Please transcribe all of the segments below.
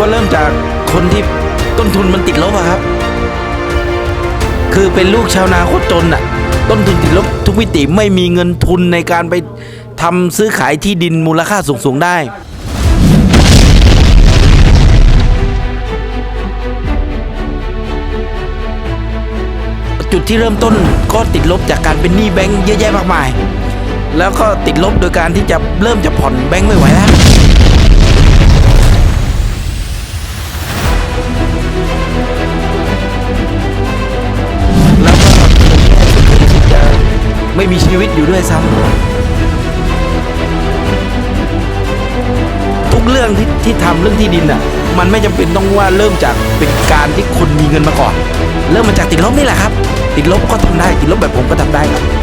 ก็เริ่มจากคนที่ต้นทุนมันติดลบอะครับ คือเป็นลูกชาวนาโคตรจนอะต้นทุนติดลบทุกมิติไม่มีเงินทุนในการไปทำซื้อขายที่ดินมูลค่าสูงๆได้จุดที่เริ่มต้นก็ติดลบจากการเป็นหนี้แบงค์เยอะแยะมากมาย แล้วก็ติดลบโดยการที่จะเริ่มจะผ่อนแบงค์ไม่ไหวแล้ว ไม่มีชีวิตอยู่ด้วยซ้ำทุกเรื่องที่ที่ทำเรื่องที่ดินอะ มันไม่จำเป็นต้องว่าเริ่มจากเป็นการที่คนมีเงินมาก่อน เริ่มมาจากติดลบนี่แหละครับ ติดลบก็ทำได้ติดลบแบบผมก็ทำได้ครับ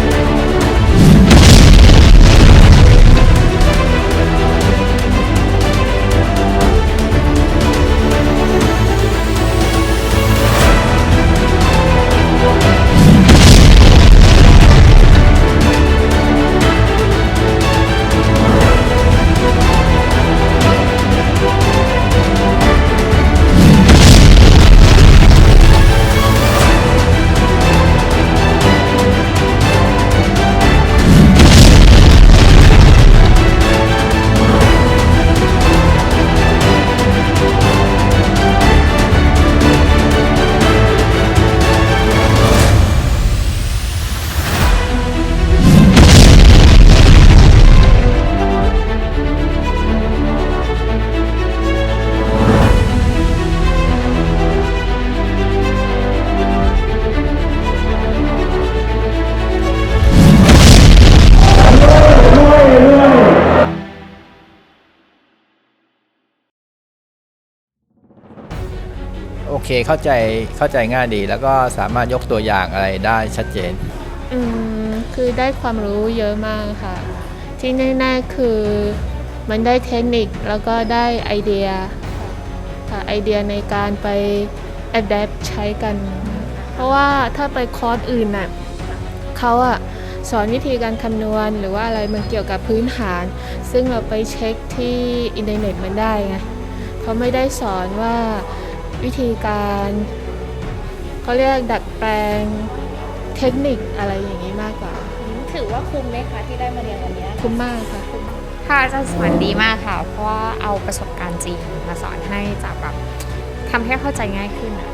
เคเข้าใจเข้าใจง่ายดี แล้วก็สามารถยกตัวอย่างอะไรได้ชัดเจน อืมคือได้ความรู้เยอะมากค่ะ ที่แน่ๆคือมันได้เทคนิคแล้วก็ได้ไอเดียค่ะไอเดียในการไป adapt ใช้กัน เพราะว่าถ้าไปคอร์สอื่นน่ะเขาอะสอนวิธีการคำนวณหรือว่าอะไรมันเกี่ยวกับพื้นฐาน ซึ่งเราไปเช็คที่อินเทอร์เน็ตมันได้ไงเขาไม่ได้สอนว่า วิธีการเขาเรียกดัดแปลงเทคนิคอะไรอย่างนี้มากกว่า ถือว่าคุ้มไหมคะที่ได้มาเรียนวันเนี้ยคุ้มมากค่ะ ค่ะอาจารย์สอนดีมากค่ะ เพราะว่าเอาประสบการณ์จริงมาสอนให้จากแบบทำให้เข้าใจง่ายขึ้นอะ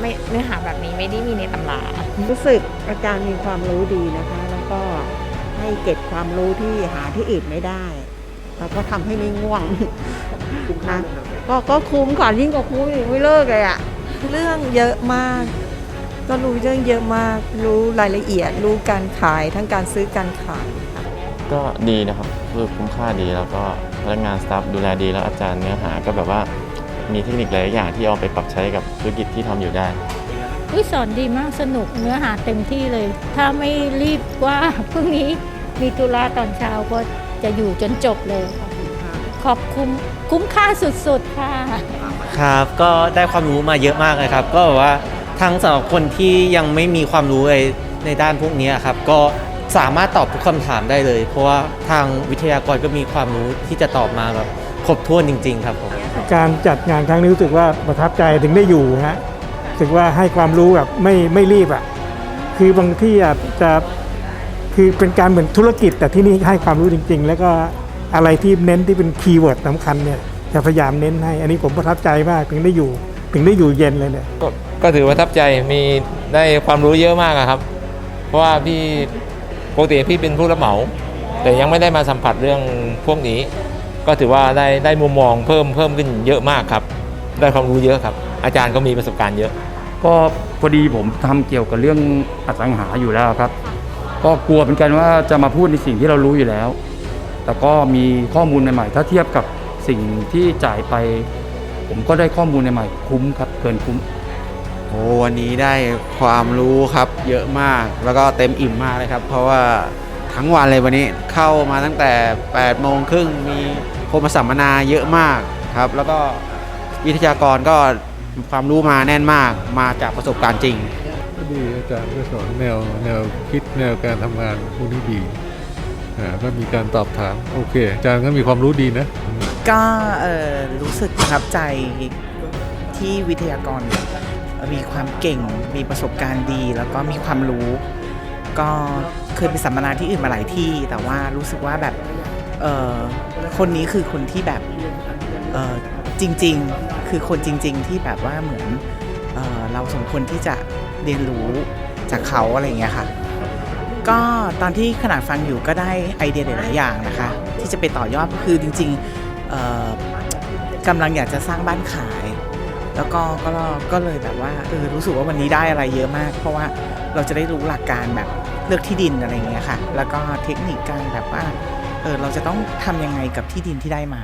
ไม่เนื้อหาแบบนี้ไม่ได้มีในตำรารู้สึกอาจารย์มีความรู้ดีนะคะ แล้วก็ให้เก็บความรู้ที่หาที่อื่นไม่ได้ แล้วก็ทำให้ไม่ง่วงนะก็ก็คุ้มค่ะยิ่งกว่าคุ้มอีกไม่เลิกเลยอะเรื่องเยอะมาก ก็รู้เรื่องเยอะมาก รู้รายละเอียด รู้การขายทั้งการซื้อการขายค่ะก็ดีนะครับคือคุ้มค่าดีแล้วก็พนักงานสตาฟดูแลดีแล้วอาจารย์เนื้อหาก็แบบว่ามีเทคนิคหลายอย่างที่เอาไปปรับใช้กับธุรกิจที่ทำอยู่ได้อุ้ยสอนดีมากสนุกเนื้อหาเต็มที่เลย ถ้าไม่รีบว่าพรุ่งนี้มีธุระตอนเช้าก็ จะอยู่จนจบเลยค่ะขอบคุณคุ้มค่าสุดๆค่ะ ครับก็ได้ความรู้มาเยอะมากเลยครับ ก็แบบว่าทั้งสำหรับคนที่ยังไม่มีความรู้ในในด้านพวกนี้ครับ ก็สามารถตอบทุกคำถามได้เลย เพราะว่าทางวิทยากรก็มีความรู้ที่จะตอบมาแบบครบถ้วนจริง ๆ ครับผมการจัดงานครั้งนี้รู้สึกว่าประทับใจถึงได้อยู่ฮะรู้สึกว่าให้ความรู้แบบไม่ไม่รีบอะคือบางที่อาจจะ คือเป็นการเหมือนธุรกิจ แต่ที่นี่ให้ความรู้จริง ๆ แล้วก็อะไรที่เน้นที่เป็นคีย์เวิร์ดสำคัญเนี่ยจะพยายามเน้นให้ อันนี้ผมประทับใจมากถึงได้อยู่ถึงได้อยู่เย็นเลยเนี่ยก็ก็ถือว่าประทับใจมีได้ความรู้เยอะมากอะครับ เพราะว่าพี่ปกติพี่เป็นผู้รับเหมา แต่ยังไม่ได้มาสัมผัสเรื่องพวกนี้ ก็ถือว่าได้ได้มุมมองเพิ่มเพิ่มขึ้นเยอะมากครับ ได้ความรู้เยอะครับ อาจารย์ก็มีประสบการณ์เยอะ ก็พอดีผมทำเกี่ยวกับเรื่องอสังหาอยู่แล้วครับ ก็กลัวเหมือนกันว่าจะมาพูดในสิ่งที่เรารู้อยู่แล้ว แต่ก็มีข้อมูลใหม่ๆ ถ้าเทียบกับสิ่งที่จ่ายไป ผมก็ได้ข้อมูลใหม่ๆคุ้มครับเกินคุ้ม โอ้วันนี้ได้ความรู้ครับเยอะมากแล้วก็เต็มอิ่มมากเลยครับ เพราะว่าทั้งวันเลยวันนี้เข้ามาตั้งแต่8โมงครึ่งมีโคมาสัมมนาเยอะมากครับ แล้วก็วิทยากรก็ความรู้มาแน่นมากมาจากประสบการณ์จริง ดีอาจารย์ก็สอนแนวแนวคิดแนวการทำงานพวกนี้ดีอ่าก็มีการตอบถามโอเค อาจารย์ก็มีความรู้ดีนะ ก็รู้สึกประทับใจที่วิทยากรมีความเก่งมีประสบการณ์ดี แล้วก็มีความรู้ ก็เคยไปสัมมนาที่อื่นมาหลายที่ แต่ว่ารู้สึกว่าแบบคนนี้คือคนที่แบบจริง ๆ คือคนจริง ๆ ที่แบบว่าเหมือนเออเราสมควรที่จะ เรียนรู้จากเขาอะไรอย่างเงี้ยค่ะ ก็ตอนที่ขนาดฟังอยู่ก็ได้ไอเดียหลายๆอย่างนะคะ ที่จะไปต่อยอดคือจริงๆกำลังอยากจะสร้างบ้านขาย แล้วก็ก็ก็เลยแบบว่าเออรู้สึกว่าวันนี้ได้อะไรเยอะมาก เพราะว่าเราจะได้รู้หลักการแบบเลือกที่ดินอะไรอย่างเงี้ยค่ะ แล้วก็เทคนิคการแบบว่าเออเราจะต้องทำยังไงกับที่ดินที่ได้มา